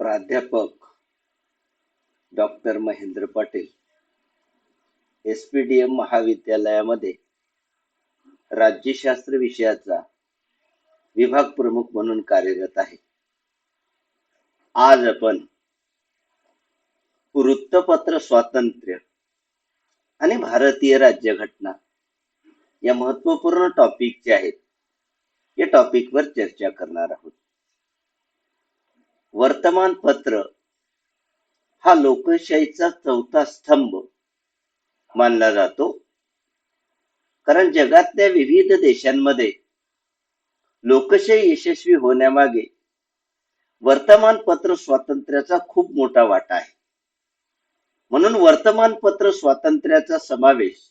प्राध्यापक doctor Mahendra Patil S P D M महाविद्यालयामध्ये राज्यशास्त्र विषयाचा विभाग प्रमुख म्हणून कार्यरत आहे. आज आपण वृत्तपत्र स्वातंत्र्य आणि भारतीय राज्यघटना या महत्त्वपूर्ण टॉपिक जे आहेत या टॉपिकवर चर्चा करणार आहोत. वर्तमानपत्र. हा लोकशाहीचा चौथा स्तंभ मानला जातो. कारण जगातल्या विविध देशांमध्ये लोकशाही यशस्वी होण्यामागे वर्तमानपत्र स्वातंत्र्याचा खूप मोठा वाटा आहे. म्हणून वर्तमानपत्र स्वातंत्र्याचा समावेश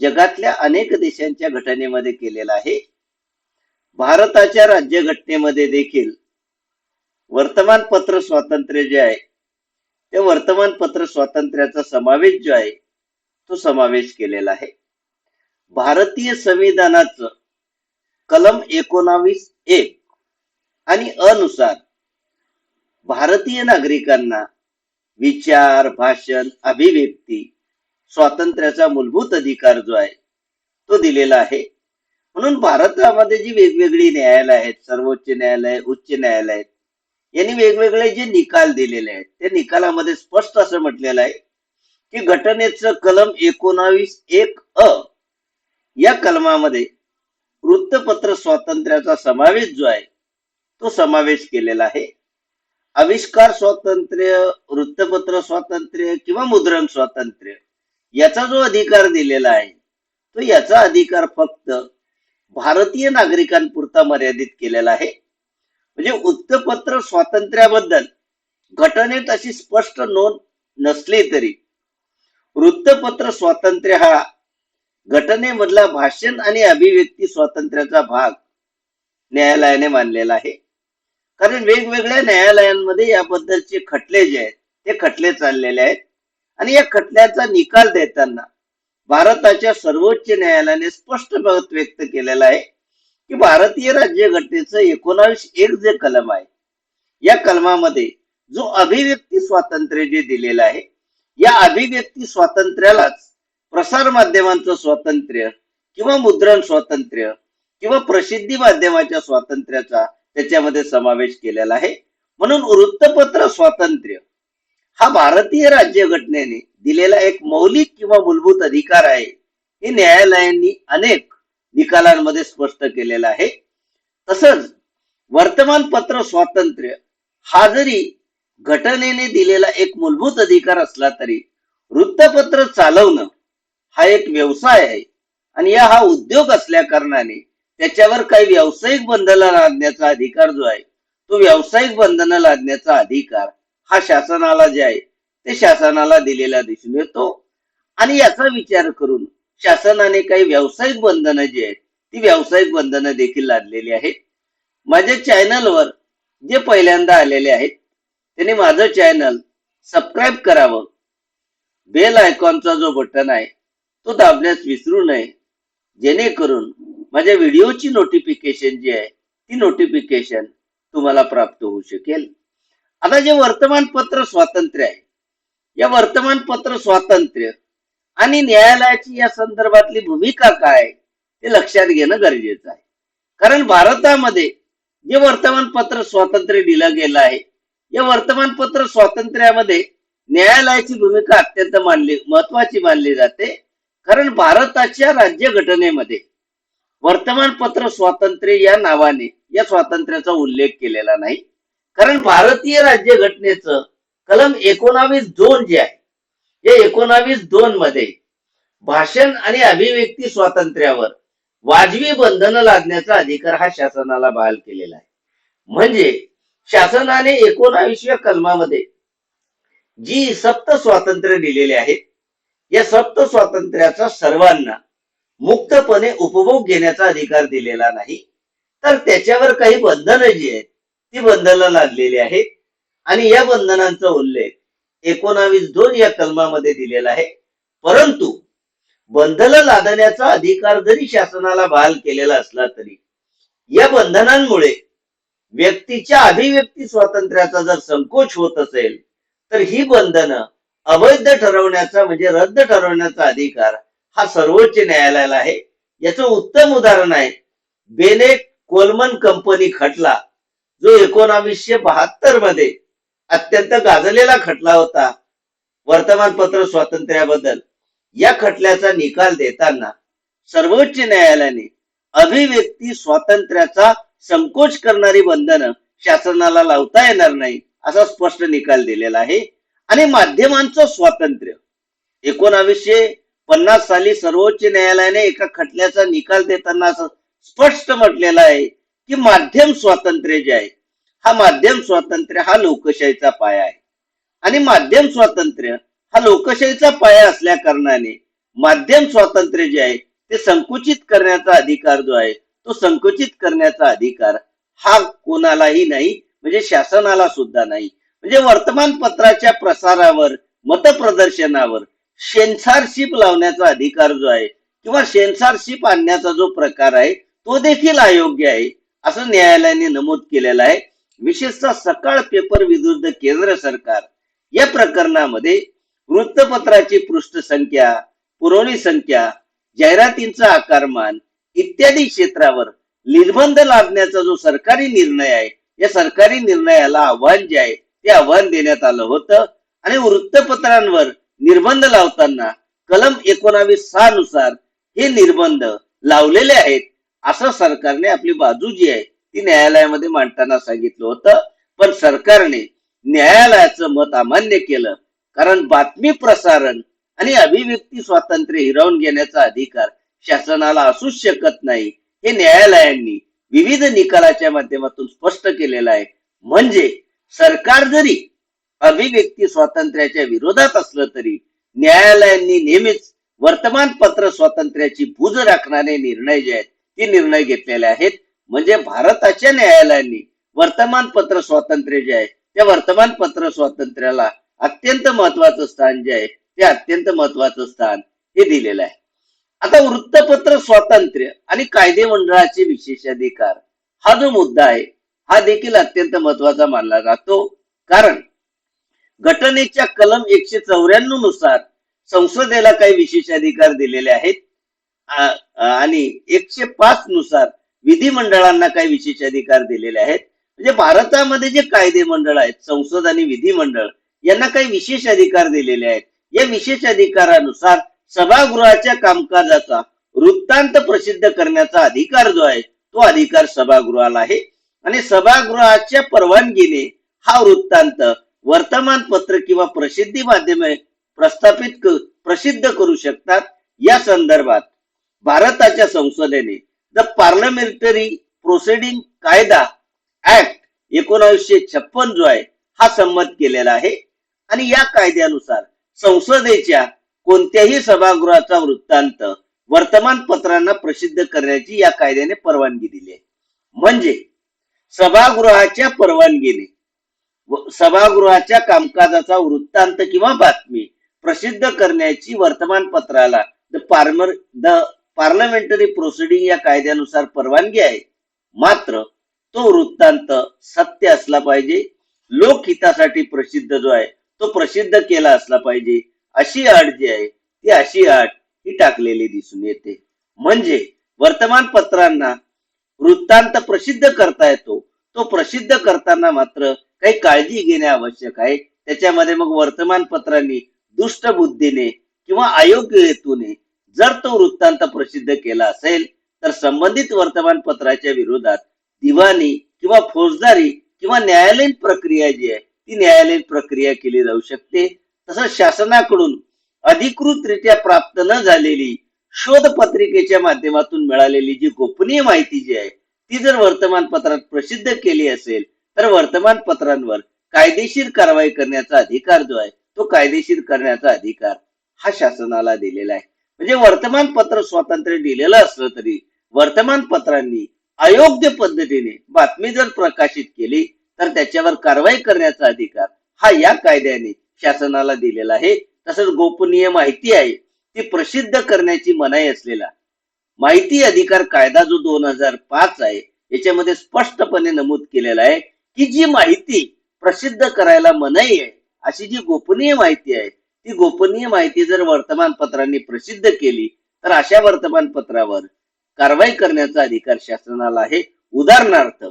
जगातल्या अनेक देशांच्या घटनेमध्ये केलेला आहे. भारताच्या राज्यघटनेमध्ये देखील वर्तमानपत्र स्वातंत्र्य जे आहे ते वर्तमानपत्र स्वातंत्र्याचा समावेश जो आहे तो समावेश केलेला आहे. भारतीय संविधानाचं कलम एकोणावीस एक आणि अनुसार भारतीय नागरिकांना विचार भाषण अभिव्यक्ती स्वातंत्र्याचा मूलभूत अधिकार जो आहे तो दिलेला आहे. म्हणून भारतामध्ये जी वेगवेगळी न्यायालय आहेत सर्वोच्च न्यायालय उच्च न्यायालय आहेत यांनी वेगवेगळे जे निकाल दिलेले आहेत त्या निकालामध्ये स्पष्ट असं म्हटलेलं आहे की घटनेचं कलम एकोणावीस एक अ या कलमामध्ये वृत्तपत्र स्वातंत्र्याचा समावेश जो आहे तो समावेश केलेला आहे. आविष्कार स्वातंत्र्य वृत्तपत्र स्वातंत्र्य किंवा मुद्रण स्वातंत्र्य याचा जो अधिकार दिलेला आहे तो याचा अधिकार फक्त भारतीय नागरिकांपुरता मर्यादित केलेला आहे. म्हणजे वृत्तपत्र स्वातंत्र्याबद्दल. घटनेत अशी स्पष्ट नोंद नसली तरी. वृत्तपत्र स्वातंत्र्य हा घटनेमधला भाषण आणि अभिव्यक्ती स्वातंत्र्याचा भाग न्यायालयाने मानलेला आहे. कारण वेगवेगळ्या न्यायालयांमध्ये याबद्दलचे खटले जे आहेत ते खटले चाललेले आहेत. आणि या खटल्याचा निकाल देताना भारताच्या सर्वोच्च न्यायालयाने स्पष्ट मत व्यक्त केलेला आहे. की भारतीय राज्यघटनेचं एकोणावीस एक जे कलम आहे या कलमामध्ये जो अभिव्यक्ती स्वातंत्र्य जे दिलेलं आहे या अभिव्यक्ती स्वातंत्र्यालाच प्रसार माध्यमांचं स्वातंत्र्य किंवा मुद्रण स्वातंत्र्य किंवा प्रसिद्धी माध्यमाच्या स्वातंत्र्याचा त्याच्यामध्ये समावेश केलेला आहे. म्हणून वृत्तपत्र स्वातंत्र्य हा भारतीय राज्यघटनेने दिलेला एक मौलिक किंवा मूलभूत अधिकार आहे. हे न्यायालयांनी अनेक निकालांमध्ये स्पष्ट केलेला आहे. तसंच वर्तमानपत्र स्वातंत्र्य हा जरी घटनेने दिलेला एक मूलभूत अधिकार असला तरी वृत्तपत्र चालवणं हा एक व्यवसाय आहे. आणि या हा उद्योग असल्या कारणाने त्याच्यावर काही व्यावसायिक बंधनं लादण्याचा अधिकार जो आहे तो व्यावसायिक बंधनं लादण्याचा अधिकार हा शासनाला जे आहे ते शासनाला दिलेला दिसून येतो. आणि याचा विचार करून शासनाने काही व्यावसायिक बंधनं जी आहेत ती व्यावसायिक बंधनं देखील लादलेली आहेत. माझ्या चॅनलवर जे पहिल्यांदा आलेले आहेत त्यांनी माझं चॅनल सबस्क्राईब करावं. बेल आयकॉनचा जो बटन आहे तो दाबण्यास विसरू नये. जेणेकरून माझ्या व्हिडिओची नोटिफिकेशन जी आहे ती नोटिफिकेशन तुम्हाला प्राप्त होऊ शकेल. आता जे वर्तमानपत्र स्वातंत्र्य आहे या वर्तमानपत्र स्वातंत्र्य आणि न्यायालयाची या संदर्भातली भूमिका काय ते लक्षात घेणं गरजेचं आहे. कारण भारतामध्ये जे वर्तमानपत्र स्वातंत्र्य दिलं गेलं आहे या वर्तमानपत्र स्वातंत्र्यामध्ये न्यायालयाची भूमिका अत्यंत मानली महत्वाची मानली जाते. कारण भारताच्या राज्यघटनेमध्ये वर्तमानपत्र स्वातंत्र्य या नावाने या स्वातंत्र्याचा उल्लेख केलेला नाही. कारण भारतीय राज्यघटनेचं कलम एकोणावीस दोन जे आहे या एकोणावीस दोन मध्ये भाषण आणि अभिव्यक्ती स्वातंत्र्यावर वाजवी बंधन लादण्याचा अधिकार हा शासनाला बहाल केलेला आहे. म्हणजे शासनाने एकोणावीसव्या कलमामध्ये जी सप्त स्वातंत्र्य दिलेले आहेत या सप्त स्वातंत्र्याचा सर्वांना मुक्तपणे उपभोग घेण्याचा अधिकार दिलेला नाही तर त्याच्यावर काही बंधनं जी आहेत ती बंधनं लादलेली आहेत. आणि या बंधनांचा उल्लेख एकोणावीस दोन या कलमामध्ये दिलेला आहे. परंतु बंधन लादण्याचा अधिकार जरी शासनाला बहाल केलेला असला तरी या बंधनांमुळे व्यक्तीच्या अभिव्यक्ती स्वातंत्र्याचा जर संकोच होत असेल तर ही बंधनं अवैध ठरवण्याचा म्हणजे रद्द ठरवण्याचा अधिकार हा सर्वोच्च न्यायालयाला आहे. याचं उत्तम उदाहरण आहे. बेनेट कोलमन कंपनी खटला जो एकोणावीसशे बहात्तरमध्ये अत्यंत गाजलेला खटला होता. वर्तमानपत्र स्वातंत्र्याबद्दल. या खटल्याचा निकाल देताना सर्वोच्च न्यायालयाने अभिव्यक्ती स्वातंत्र्याचा संकोच करणारी बंधनं शासनाला लावता येणार नाही असा स्पष्ट निकाल दिलेला आहे. आणि माध्यमांचं स्वातंत्र्य. एकोणावीसशे पन्नास साली सर्वोच्च न्यायालयाने एका खटल्याचा निकाल देताना असं स्पष्ट म्हटलेलं आहे की माध्यम स्वातंत्र्य जे आहे हा माध्यम स्वातंत्र्य हा लोकशाहीचा पाया आहे. आणि माध्यम स्वातंत्र्य हा लोकशाहीचा पाया असल्या कारणाने माध्यम स्वातंत्र्य जे आहे ते संकुचित करण्याचा अधिकार जो आहे तो संकुचित करण्याचा अधिकार हा कोणालाही नाही म्हणजे शासनाला सुद्धा नाही. म्हणजे वर्तमानपत्राच्या प्रसारावर मतप्रदर्शनावर सेन्सॉरशिप लावण्याचा अधिकार जो आहे किंवा सेन्सॉरशिप आणण्याचा जो प्रकार आहे तो देखील अयोग्य आहे असं न्यायालयाने नमूद केलेलं आहे. विशेषतः सकाळ पेपर विरुद्ध केंद्र सरकार. या प्रकरणामध्ये वृत्तपत्राची पृष्ठ संख्या पुरवणी संख्या जाहिरातींचा आकारमान इत्यादी क्षेत्रावर निर्बंध लादण्याचा जो सरकारी निर्णय आहे या सरकारी निर्णयाला आव्हान जे आहे ते आव्हान देण्यात आलं होतं. आणि वृत्तपत्रांवर निर्बंध लावताना कलम एकोणावीस सहा नुसार हे निर्बंध लावलेले आहेत असं सरकारने आपली बाजू जी आहे ती न्यायालयामध्ये मांडताना सांगितलं होतं. पण सरकारने न्यायालयाचं मत अमान्य केलं. कारण बातमी प्रसारण आणि अभिव्यक्ती स्वातंत्र्य हिरावून घेण्याचा अधिकार शासनाला असूच शकत नाही हे न्यायालयांनी विविध निकालाच्या माध्यमातून स्पष्ट केलेलं आहे. म्हणजे सरकार जरी अभिव्यक्ती स्वातंत्र्याच्या विरोधात असलं तरी न्यायालयांनी नेहमीच वर्तमानपत्र स्वातंत्र्याची भूज राखणारे निर्णय जे आहेत ते निर्णय घेतलेले आहेत. म्हणजे भारताच्या न्यायालयाने वर्तमानपत्र स्वातंत्र्य जे आहे त्या वर्तमानपत्र स्वातंत्र्याला अत्यंत महत्वाचं स्थान जे आहे ते अत्यंत महत्वाचं स्थान हे दिलेलं आहे. आता वृत्तपत्र स्वातंत्र्य आणि कायदे मंडळाचे विशेषाधिकार हा जो मुद्दा आहे हा देखील अत्यंत महत्त्वाचा मानला जातो. कारण घटनेच्या कलम एकशे चौऱ्याण्णवनुसार संसदेला काही विशेषाधिकार दिलेले आहेत. आणि एकशे पाच नुसार विधिमंडळांना काही विशेष अधिकार दिलेले आहेत. म्हणजे भारतामध्ये जे कायदे मंडळ आहेत संसद आणि विधिमंडळ यांना काही विशेष अधिकार दिलेले आहेत. या विशेष अधिकारानुसार सभागृहाच्या कामकाजाचा वृत्तांत प्रसिद्ध करण्याचा अधिकार जो आहे तो अधिकार सभागृहाला आहे. आणि सभागृहाच्या परवानगीने हा वृत्तांत वर्तमानपत्र किंवा प्रसिद्धी माध्यमे प्रस्थापित प्रसिद्ध करू शकतात. या संदर्भात भारताच्या संसदेने द पार्लमेंटरी प्रोसिडिंग कायदा ऍक्ट एकोणावीसशे छप्पन जो आहे हा संमत केलेला आहे. आणि या कायद्यानुसार संसदेच्या कोणत्याही सभागृहाचा वृत्तांत वर्तमानपत्रांना प्रसिद्ध करण्याची या कायद्याने परवानगी दिली आहे. म्हणजे सभागृहाच्या परवानगीने सभागृहाच्या कामकाजाचा वृत्तांत किंवा बातमी प्रसिद्ध करण्याची वर्तमानपत्राला द पार्मर द पार्लमेंटरी प्रोसिडिंग या कायद्यानुसार परवानगी आहे. मात्र तो वृत्तांत सत्य असला पाहिजे. लोकहितासाठी प्रसिद्ध जो आहे तो प्रसिद्ध केला असला पाहिजे. अशी अट जी आहे ती अशी अट ही टाकलेली दिसून येते. म्हणजे वर्तमानपत्रांना वृत्तांत प्रसिद्ध करता येतो. तो प्रसिद्ध करताना मात्र काही काळजी घेणे आवश्यक आहे. त्याच्यामध्ये मग वर्तमानपत्रांनी दुष्ट बुद्धीने किंवा अयोग्य हेतूने जर तो वृत्तांत प्रसिद्ध केला असेल तर संबंधित वर्तमानपत्राच्या विरोधात दिवाणी किंवा फौजदारी किंवा न्यायालयीन प्रक्रिया जी आहे ती न्यायालयीन प्रक्रिया केली जाऊ शकते. तसंच शासनाकडून अधिकृतरित्या प्राप्त न झालेली शोध पत्रिकेच्या माध्यमातून मिळालेली जी गोपनीय माहिती जी आहे ती जर वर्तमानपत्रात प्रसिद्ध केली असेल तर वर्तमानपत्रांवर कायदेशीर कारवाई करण्याचा अधिकार जो आहे तो कायदेशीर करण्याचा अधिकार हा शासनाला दिलेला आहे. म्हणजे वर्तमानपत्र स्वातंत्र्य दिलेलं असलं तरी वर्तमानपत्रांनी अयोग्य पद्धतीने बातमी जर प्रकाशित केली तर त्याच्यावर कारवाई करण्याचा अधिकार हा या कायद्याने शासनाला दिलेला आहे. तसंच गोपनीय माहिती आहे ती प्रसिद्ध करण्याची मनाई असलेला माहिती अधिकार कायदा जो दोन हजार पाच आहे याच्यामध्ये स्पष्टपणे नमूद केलेला आहे की जी माहिती प्रसिद्ध करायला मनाई आहे अशी जी गोपनीय माहिती आहे ती गोपनीय माहिती जर वर्तमानपत्रांनी प्रसिद्ध केली तर अशा वर्तमानपत्रावर कारवाई करण्याचा अधिकार शासनाला आहे. उदाहरणार्थ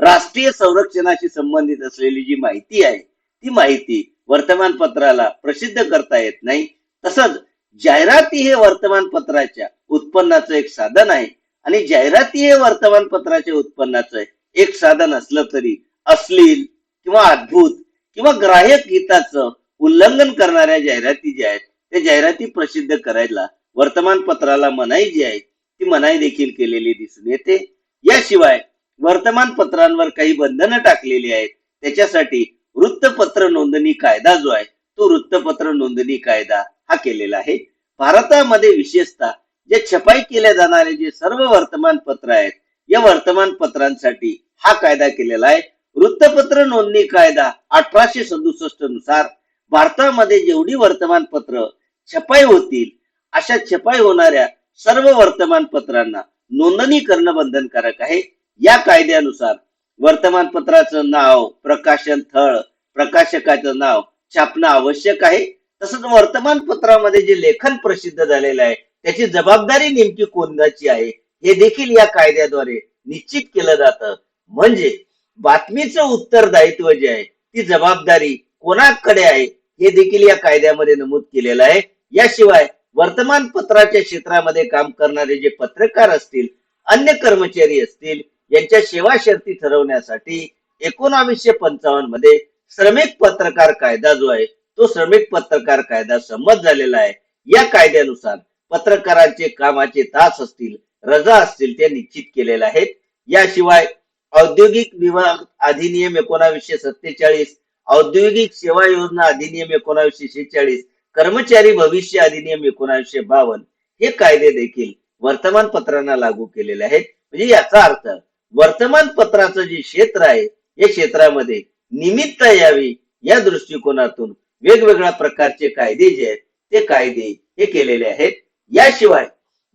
राष्ट्रीय संरक्षणाशी संबंधित असलेली जी माहिती आहे ती माहिती वर्तमानपत्राला प्रसिद्ध करता येत नाही. तसंच जाहिराती हे वर्तमानपत्राच्या उत्पन्नाचं एक साधन आहे आणि जाहिराती हे वर्तमानपत्राच्या उत्पन्नाचं एक साधन असलं तरी अश्लील किंवा अद्भुत किंवा ग्राहक हिताचं उल्लंघन करणाऱ्या जाहिराती ज्या आहेत त्या जाहिराती प्रसिद्ध करायला वर्तमानपत्राला मनाई जी आहे ती मनाई देखील केलेली दिसून येते. याशिवाय वर्तमानपत्रांवर काही बंधनं टाकलेली आहेत त्याच्यासाठी वृत्तपत्र नोंदणी कायदा जो आहे तो वृत्तपत्र नोंदणी कायदा हा केलेला आहे. भारतामध्ये विशेषतः जे छपाई केल्या जाणारे जे सर्व वर्तमानपत्र आहेत या वर्तमानपत्रांसाठी हा कायदा केलेला आहे. वृत्तपत्र नोंदणी कायदा अठराशे सदुसष्टनुसार भारतामध्ये जेवढी वर्तमानपत्र छपाई होतील अशा छपाई होणाऱ्या सर्व वर्तमानपत्रांना नोंदणी करणं बंधनकारक आहे. या कायद्यानुसार वर्तमानपत्राचं नाव प्रकाशन थळ प्रकाशकाचं नाव छापणं आवश्यक आहे. तसंच वर्तमानपत्रामध्ये जे लेखन प्रसिद्ध झालेलं आहे त्याची जबाबदारी नेमकी कोणाची आहे हे देखील या कायद्याद्वारे निश्चित केलं जातं. म्हणजे बातमीचं उत्तरदायित्व जे आहे ती जबाबदारी कोणाकडे आहे हे देखील या कायद्यामध्ये नमूद केलेलं आहे. याशिवाय वर्तमानपत्राच्या क्षेत्रामध्ये काम करणारे जे पत्रकार असतील अन्य कर्मचारी असतील यांच्या सेवा शर्ती ठरवण्यासाठी एकोणावीसशे पंचावन्नमध्ये श्रमिक पत्रकार कायदा जो आहे तो श्रमिक पत्रकार कायदा संमत झालेला आहे. या कायद्यानुसार पत्रकारांचे कामाचे तास असतील रजा असतील ते निश्चित केलेले आहेत. याशिवाय औद्योगिक विभाग अधिनियम एकोणावीसशे सत्तेचाळीस औद्योगिक सेवा योजना अधिनियम एकोणाशे शेहेचाळीस कर्मचारी भविष्य अधिनियम एकोणाशे बावन्न हे कायदे देखील वर्तमानपत्रांना लागू केलेले आहेत. म्हणजे याचा अर्थ वर्तमानपत्राचं जे क्षेत्र आहे या क्षेत्रामध्ये निमित्त यावी या दृष्टिकोनातून वेगवेगळ्या प्रकारचे कायदे जे आहेत ते कायदे हे केलेले आहेत. याशिवाय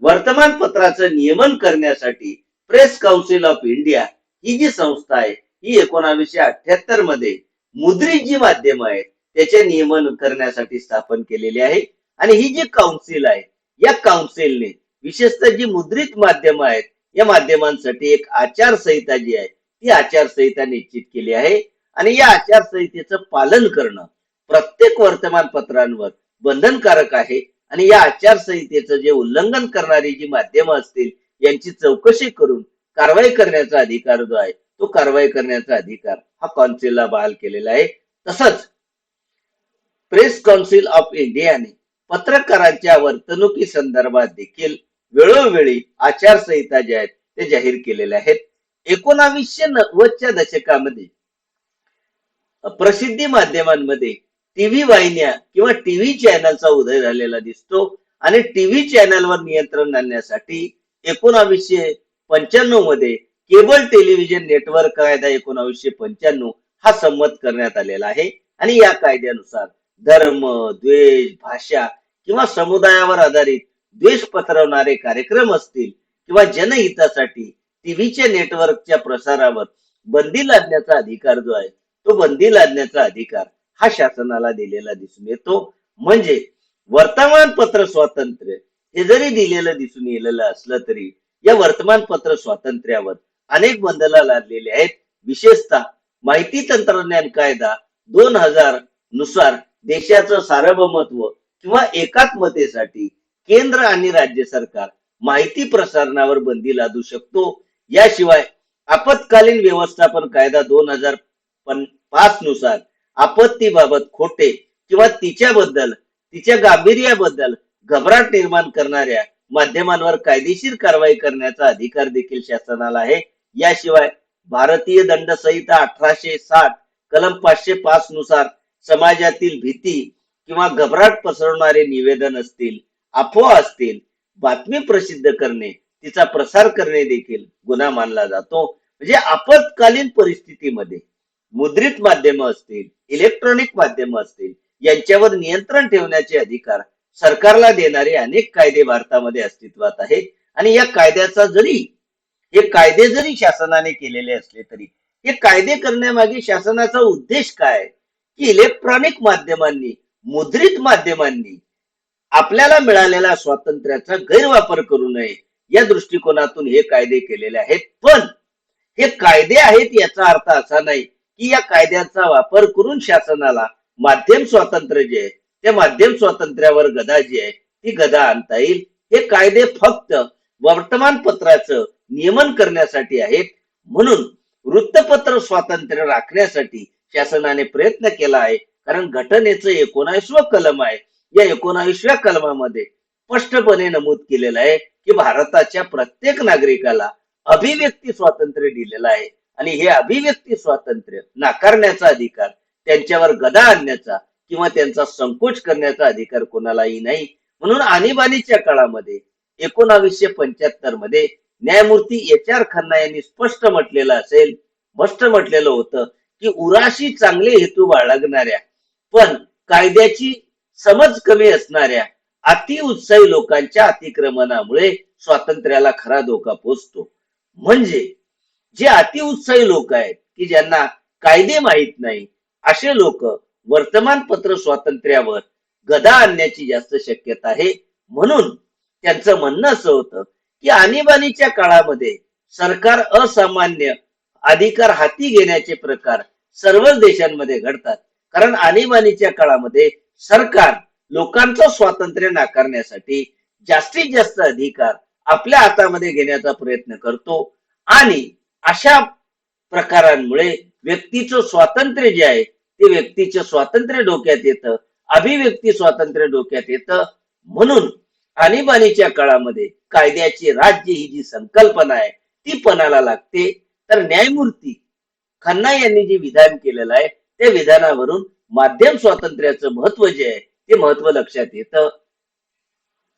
वर्तमानपत्राचं नियमन करण्यासाठी प्रेस काउन्सिल ऑफ इंडिया ही जी संस्था आहे ही एकोणावीसशे अठ्याहत्तरमध्ये मुद्रित जी माध्यम आहेत त्याचे नियमन करण्यासाठी स्थापन केलेली आहे. आणि ही जी काउन्सिल आहे या काउन्सिलने विशेषतः जी मुद्रित माध्यम आहेत या माध्यमांसाठी एक आचारसंहिता जी आहे ती आचारसंहिता निश्चित केली आहे. आणि या आचारसंहितेचं पालन करणं प्रत्येक वर्तमानपत्रांवर बंधनकारक आहे. आणि या आचारसंहितेचं जे उल्लंघन करणारी जी माध्यमं असतील यांची चौकशी करून कारवाई करण्याचा अधिकार जो आहे तो कारवाई करण्याचा अधिकार हा कौन्सिलला बहाल केलेला आहे. तसंच प्रेस कौन्सिल ऑफ इंडियाने पत्रकारांच्या वर्तणुकी संदर्भात देखील वेळोवेळी आचारसंहिता ज्या आहेत ते जाहीर केलेल्या आहेत. एकोणावीसशे नव्वदच्या दशकामध्ये प्रसिद्धी माध्यमांमध्ये टीव्ही वाहिन्या किंवा टीव्ही चॅनलचा उदय झालेला दिसतो आणि टीव्ही चॅनलवर नियंत्रण आणण्यासाठी एकोणावीसशे पंच्याण्णवमध्ये केबल टेलिव्हिजन नेटवर्क कायदा एकोणावीसशे पंच्याण्णव हा संमत करण्यात आलेला आहे. आणि या कायद्यानुसार धर्म द्वेष भाषा किंवा समुदायावर आधारित द्वेष पसरवणारे कार्यक्रम असतील किंवा जनहितासाठी टीव्हीच्या नेटवर्कच्या प्रसारावर बंदी लादण्याचा अधिकार जो आहे तो बंदी लादण्याचा अधिकार हा शासनाला दिलेला दिसून येतो. म्हणजे वर्तमानपत्र स्वातंत्र्य हे जरी दिलेलं दिसून येलेलं असलं तरी या वर्तमानपत्र स्वातंत्र्यावर अनेक बंधनं लादलेली आहेत. विशेषतः माहिती तंत्रज्ञान कायदा दोन हजारनुसार देशाचं सार्वभौमत्व किंवा एकात्मतेसाठी केंद्र आणि राज्य सरकार माहिती प्रसारणावर बंदी लादू शकतो. याशिवाय आपत्कालीन व्यवस्थापन कायदा दोन हजार पाच नुसार आपत्तीबाबत खोटे किंवा तिच्याबद्दल तिच्या गांभीर्याबद्दल घबराट निर्माण करणाऱ्या माध्यमांवर कायदेशीर कारवाई करण्याचा अधिकार देखील शासनाला आहे. याशिवाय भारतीय दंड संहिता अठराशे साठ कलम पाचशे पाच नुसार समाजातील भीती किंवा घबराट पसरवणारे निवेदन असतील अफवा असतील बातमी प्रसिद्ध करणे तिचा प्रसार करणे देखील गुन्हा मानला जातो. म्हणजे आपत्कालीन परिस्थितीमध्ये मुद्रित माध्यम असतील इलेक्ट्रॉनिक माध्यम असतील यांच्यावर नियंत्रण ठेवण्याचे अधिकार सरकारला देणारे अनेक कायदे भारतामध्ये अस्तित्वात आहेत. आणि या कायद्याचा जरी हे कायदे जरी शासनाने केलेले असले तरी हे कायदे करण्यामागे शासनाचा उद्देश काय? की इलेक्ट्रॉनिक माध्यमांनी मुद्रित माध्यमांनी आपल्याला मिळालेल्या स्वातंत्र्याचा गैरवापर करू नये या दृष्टिकोनातून हे कायदे केलेले आहेत. पण हे कायदे आहेत याचा अर्थ असा नाही की या कायद्याचा वापर करून शासनाला माध्यम स्वातंत्र्य जे आहे त्या माध्यम स्वातंत्र्यावर गदा जी आहे ती गदा आणता येईल. हे कायदे फक्त वर्तमानपत्राचं नियमन करण्यासाठी आहेत. म्हणून वृत्तपत्र स्वातंत्र्य राखण्यासाठी शासनाने प्रयत्न केला आहे. कारण घटनेचं एकोणावीसवं कलम आहे. या एकोणावीसव्या कलमामध्ये स्पष्टपणे नमूद केलेलं आहे की भारताच्या प्रत्येक नागरिकाला अभिव्यक्ती स्वातंत्र्य दिलेलं आहे. आणि हे अभिव्यक्ती स्वातंत्र्य नाकारण्याचा अधिकार त्यांच्यावर गदा आणण्याचा किंवा त्यांचा संकोच करण्याचा अधिकार कोणालाही नाही. म्हणून आणीबाणीच्या काळामध्ये एकोणावीसशे पंच्याहत्तरमध्ये न्यायमूर्ती एच आर खन्ना यांनी स्पष्ट म्हटलेलं असेल स्पष्ट म्हटलेलं होतं की उराशी चांगले हेतू बाळगणाऱ्या पण कायद्याची समज कमी असणाऱ्या अतिउत्साही लोकांच्या अतिक्रमणामुळे स्वातंत्र्याला खरा धोका पोचतो. म्हणजे जे अतिउत्साही लोक आहेत की ज्यांना कायदे माहीत नाही असे लोक वर्तमानपत्र स्वातंत्र्यावर गदा आणण्याची जास्त शक्यता आहे म्हणून त्यांचं म्हणणं असं होतं की आणीबाणीच्या काळामध्ये सरकार असामान्य अधिकार हाती घेण्याचे प्रकार सर्वच देशांमध्ये घडतात. कारण आणीबाणीच्या काळामध्ये सरकार लोकांचं स्वातंत्र्य नाकारण्यासाठी जास्तीत जास्त अधिकार आपल्या हातामध्ये घेण्याचा प्रयत्न करतो आणि अशा प्रकारांमुळे व्यक्तीचं स्वातंत्र्य जे आहे ते व्यक्तीचं स्वातंत्र्य डोक्यात येतं अभिव्यक्ती स्वातंत्र्य डोक्यात येतं. म्हणून आणीबाणीच्या काळामध्ये कायद्याची राज्य ही जी संकल्पना आहे ती पणाला लागते. तर न्यायमूर्ती खन्ना यांनी जे विधान केलेलं आहे त्या विधानावरून माध्यम स्वातंत्र्याचं महत्त्व जे आहे ते महत्त्व लक्षात येतं.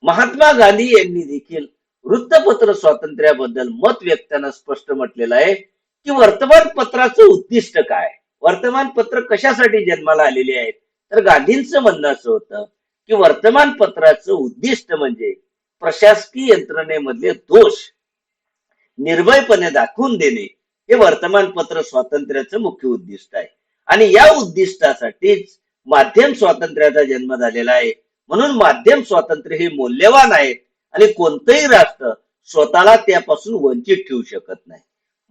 महात्मा गांधी यांनी देखील वृत्तपत्र स्वातंत्र्याबद्दल मत व्यक्ताना स्पष्ट म्हटलेलं आहे की वर्तमानपत्राचं उद्दिष्ट काय? वर्तमानपत्र कशासाठी जन्माला आलेले आहेत? तर गांधींचं म्हणणं असं होतं की वर्तमानपत्राचं उद्दिष्ट म्हणजे प्रशासकीय यंत्रणेमधले दोष निर्भयपणे दाखवून देणे हे वर्तमानपत्र स्वातंत्र्याचं मुख्य उद्दिष्ट आहे. आणि या उद्दिष्टासाठीच माध्यम स्वातंत्र्याचा जन्म झालेला आहे. म्हणून माध्यम स्वातंत्र्य हे मौल्यवान आहेत आणि कोणतंही राष्ट्र स्वतःला त्यापासून वंचित ठेवू शकत नाही.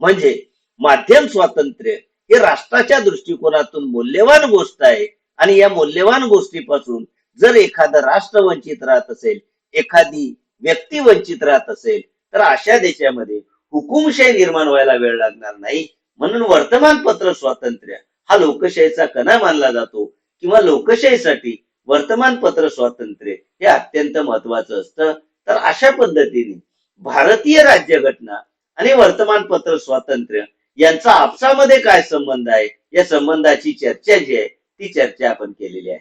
म्हणजे माध्यम स्वातंत्र्य हे राष्ट्राच्या दृष्टिकोनातून मौल्यवान गोष्ट आहे आणि या मौल्यवान गोष्टीपासून जर एखादं राष्ट्र वंचित राहत असेल एखादी व्यक्ती वंचित राहत असेल तर अशा देशामध्ये हुकुमशाही निर्माण व्हायला वेळ लागणार नाही. म्हणून वर्तमानपत्र स्वातंत्र्य हा लोकशाहीचा कणा मानला जातो किंवा लोकशाहीसाठी वर्तमानपत्र स्वातंत्र्य हे अत्यंत महत्वाचं असतं. तर अशा पद्धतीने भारतीय राज्यघटना आणि वर्तमानपत्र स्वातंत्र्य यांचा आपसामध्ये काय संबंध आहे? या संबंधाची चर्चा जी आहे ती चर्चा आपण केलेली आहे.